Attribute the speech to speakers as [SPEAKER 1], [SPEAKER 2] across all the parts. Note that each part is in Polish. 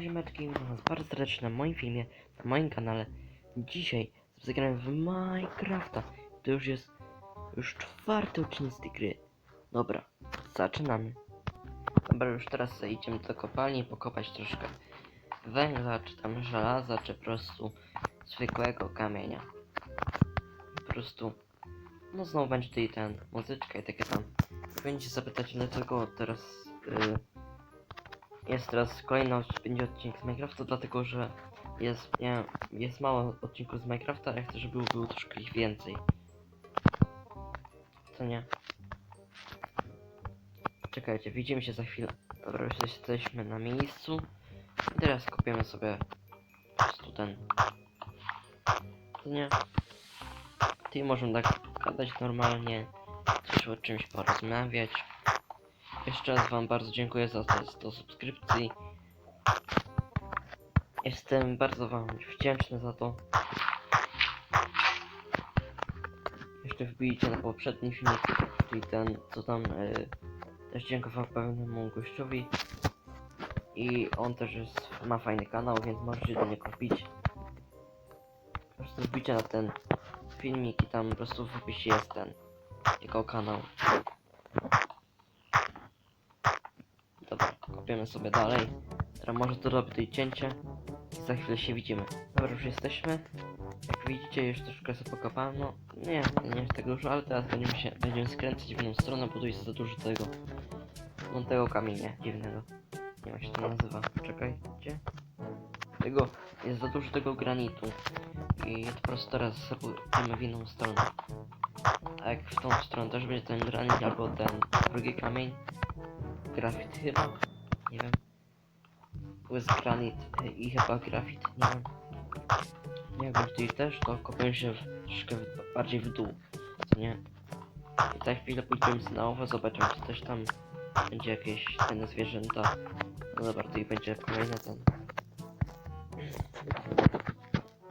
[SPEAKER 1] ziemeczki, witam was bardzo serdecznie na moim filmie, na moim kanale. Dzisiaj zagrałem w Minecrafta. To już jest już czwarty odcinek z tej gry. Dobra, zaczynamy. Dobra, już teraz idziemy do kopalni pokopać troszkę węgla, czy tam żelaza, czy po prostu zwykłego kamienia. Po prostu, no znowu będzie tutaj ten, muzyczka i takie tam. Będziecie zapytać, dlaczego teraz... Yy, jest teraz kolejny będzie odcinek z Minecrafta, dlatego że jest, nie, jest mało odcinków z Minecrafta, ja chcę, żeby było, było troszkę ich więcej. Co nie? Czekajcie, widzimy się za chwilę. Dobra, już jesteśmy na miejscu. I teraz kopiemy sobie po prostu ten. Co nie? Ty możemy tak gadać normalnie, coś o czymś porozmawiać. Jeszcze raz wam bardzo dziękuję za 100 subskrypcji. Jestem bardzo wam wdzięczny za to. Jeszcze wbijcie na poprzedni filmik, czyli ten, co tam y, też dziękował pewnemu gościowi. I on też jest, ma fajny kanał, więc możecie do niego wbić. Po prostu wbijcie na ten filmik i tam po prostu w opisie jest ten jego kanał. Dobra, kopiemy sobie dalej. Teraz może to robię tutaj cięcie. I za chwilę się widzimy. Dobra, już jesteśmy. Jak widzicie, już troszkę sobie pokopałem. No, nie, nie jest tak dużo, ale teraz będziemy się, będziemy skręcać w inną stronę, bo tu jest za dużo tego, no tego kamienia dziwnego. Nie wiem jak się to nazywa. Czekajcie. Tego, jest za dużo tego granitu. I po prostu teraz pójdziemy w inną stronę. A jak w tą stronę też będzie ten granit albo ten drugi kamień, grafit chyba, nie wiem. Jest granit y, i chyba grafit, nie wiem. Jak będzie też, to kopię się troszkę bardziej w dół, co nie? I za chwilę pójdziemy znowu, zobaczymy czy też tam będzie jakieś inne zwierzęta. No dobra, tu i będzie kolejny ten.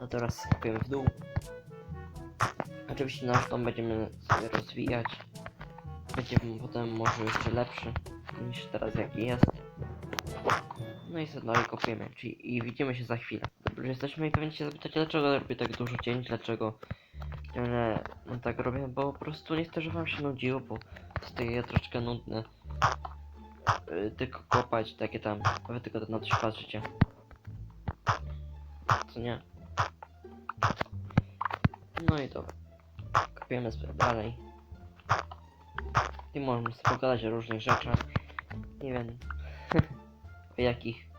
[SPEAKER 1] No teraz kopiemy w dół. Oczywiście nasz dom będziemy sobie rozwijać. Będzie potem może jeszcze lepszy niż teraz jaki jest. No i sobie dalej kopiemy, czyli i widzimy się za chwilę. Dobrze, jesteśmy i pewnie się zapytacie, dlaczego robię tak dużo cięć, dlaczego ciągle no, tak robię, bo po prostu nie chcę, żeby wam się nudziło, bo staje troszeczkę nudne. Yy, tylko kopać, takie tam, wy tylko na coś patrzycie. Co nie? No i dobra. Kopiemy sobie dalej. I możemy sobie pogadać o różnych rzeczach. Nie wiem. Jakich.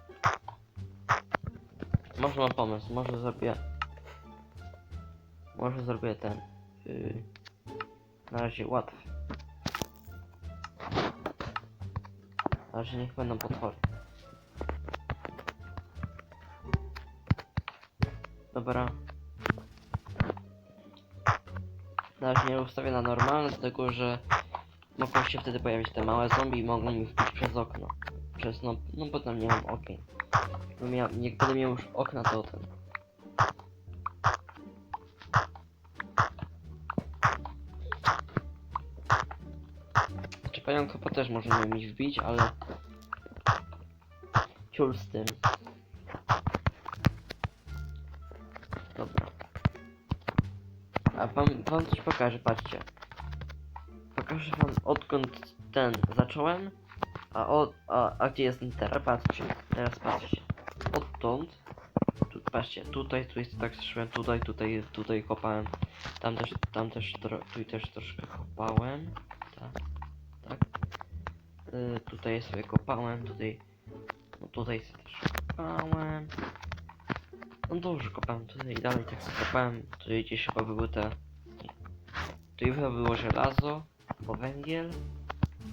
[SPEAKER 1] Może mam pomysł, może zrobię. Może zrobię ten. Yy, na razie łatwy. Na razie niech będą potwory. Dobra. Na razie nie ustawię na normalne, dlatego że mogą się wtedy pojawić te małe zombie i mogą mi wbić przez okno. Przez no, no bo tam nie mam okien. Jakby miał, jak będę miał już okna, to ten. Czy pająk chyba też możemy mi wbić, ale... Ciul z tym. Dobra. A wam, wam coś pokażę, patrzcie. Pokażę wam odkąd ten zacząłem, a, od, a, a gdzie jestem teraz, patrzcie, teraz patrzcie. Odtąd, tu, patrzcie, tutaj, tutaj tak zeszłem, tutaj, tutaj, tutaj kopałem, tam też, tam też, tro, tu też troszkę kopałem, tak, tak. Y, tutaj sobie kopałem, tutaj, no tutaj sobie też kopałem. No dobrze, kopałem tutaj dalej, tak sobie kopałem, tutaj gdzieś chyba były te... Tutaj chyba było żelazo, albo węgiel.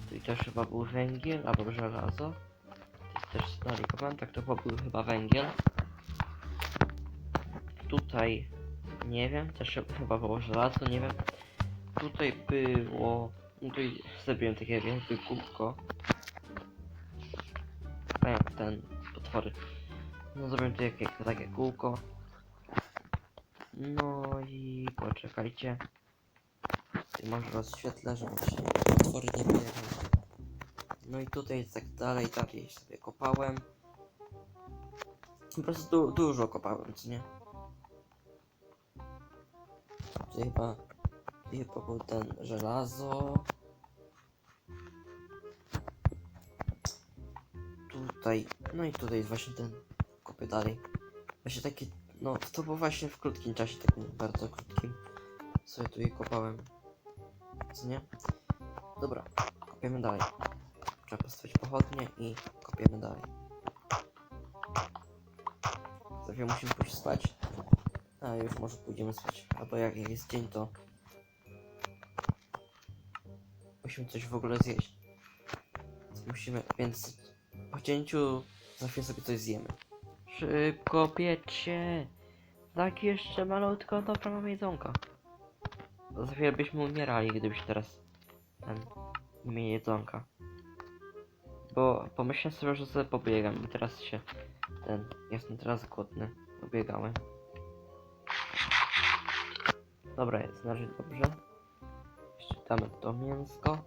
[SPEAKER 1] Tutaj też chyba był węgiel, albo żelazo. Tutaj też dalej kopałem, tak to był chyba węgiel. Tutaj, nie wiem, też chyba było żelazo, nie wiem. Tutaj było... Tutaj zrobiłem takie wielkie kółko. Ten, potwory. No zrobię tu jakie, takie kółko. No i poczekajcie. I może rozświetlę, żeby się nie pojawiły. No i tutaj tak dalej, dalej sobie kopałem. Po prostu du dużo kopałem, co nie? Tutaj chyba, chyba był ten żelazo. Tutaj, no i tutaj jest właśnie ten, kopię dalej. Właśnie taki, no to było właśnie w krótkim czasie, takim bardzo krótkim. Sobie tu je kopałem. Co nie? Dobra, kopiemy dalej. Trzeba postawić pochodnie i kopiemy dalej. Za chwilę musimy pójść spać. A już może pójdziemy spać. Albo jak jest dzień, to musimy coś w ogóle zjeść. Musimy, więc po cięciu za chwilę sobie coś zjemy. Szybko piecie! Tak jeszcze malutko, dobra mamy jedzonka. Za chwilę byśmy umierali, gdybyś teraz ten mieli jedzonka. Bo pomyślałem sobie, że sobie pobiegam i teraz się ten, jestem teraz głodny. Pobiegałem. Dobra, jest na razie dobrze. Damy to mięsko.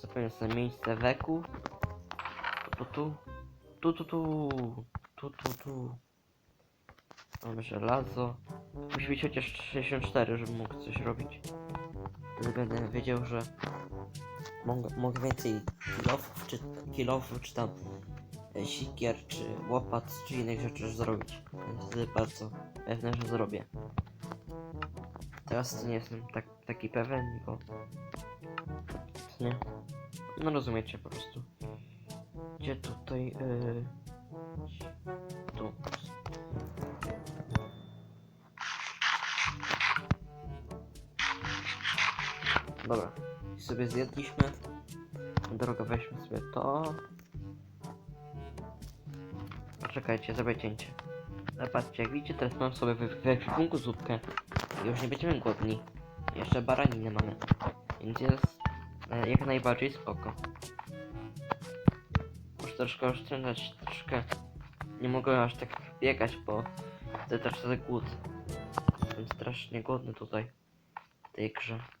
[SPEAKER 1] Zapewne sobie miejsce weku. Tu, tu, tu, tu, tu, tu, tu, tu. Mamy żelazo. Musi być chociaż 64, żebym mógł coś robić. Będę wiedział, że mogę, więcej kilofów, czy kilofów, czy tam e, sikier, czy łopat, czy innych rzeczy zrobić. Więc wtedy bardzo pewne, że zrobię. Teraz nie jestem tak, taki pewien, bo... Nie? No rozumiecie po prostu. Gdzie tutaj... Yy... Dobra. Sobie zjedliśmy. Na drogę weźmy sobie to. Poczekajcie, zrobię cięcie. Zobaczcie, jak widzicie, teraz mam sobie we, we ekwipunku zupkę. Już nie będziemy głodni. Jeszcze baraninę mamy. Więc jest e, jak najbardziej spoko. Muszę troszkę oszczędzać, troszkę nie mogę aż tak biegać, bo wtedy też głód. Jestem strasznie głodny tutaj w tej grze.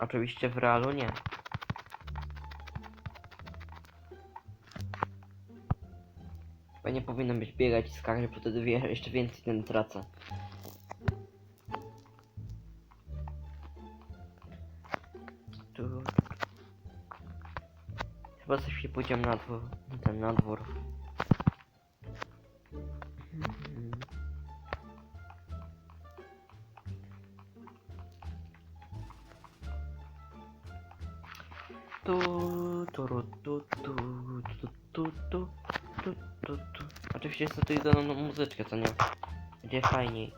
[SPEAKER 1] Oczywiście w realu nie. Chyba nie powinno być biegać i skakać, bo wtedy jeszcze więcej ten tracę. Tu. Chyba za chwilę pójdziemy na dwór. Ten na dwór. Tu, tu, tu, tu, tu, tu, tu, tu, tu, tu. Oczywiście jest idę na muzyczkę, co nie? Będzie fajniej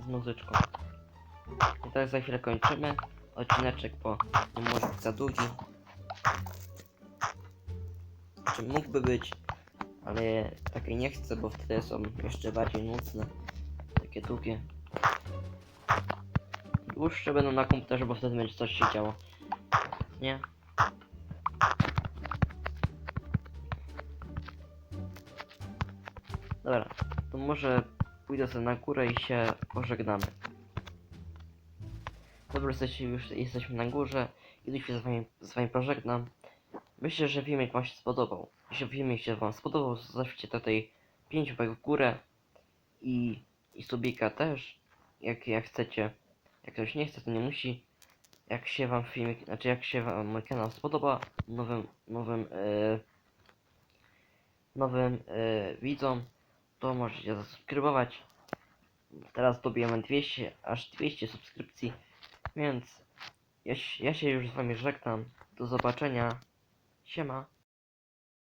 [SPEAKER 1] z muzyczką. I tak za chwilę kończymy odcineczek, bo nie może być za długi. Czy mógłby być, ale takiej nie chcę, bo wtedy są jeszcze bardziej nudne. Takie długie. Dłuższe będą na komputerze, bo wtedy będzie coś się działo. Nie? Dobra, to może pójdę sobie na górę i się pożegnamy. Dobra, jesteśmy już jesteśmy na górze tu się z wami, z wami pożegnam. Myślę, że filmik wam się spodobał. Jeśli filmik się wam spodobał, zostawcie tutaj 5 łapek w górę i, i subika też, jak, jak chcecie. Jak ktoś nie chce, to nie musi. Jak się wam filmik, znaczy jak się wam mój kanał spodoba, nowym, nowym, e, nowym e, widzom, to możecie zasubskrybować. Teraz dobijemy 200, aż 200 subskrypcji, więc ja, ja się już z wami żegnam. Do zobaczenia. Siema.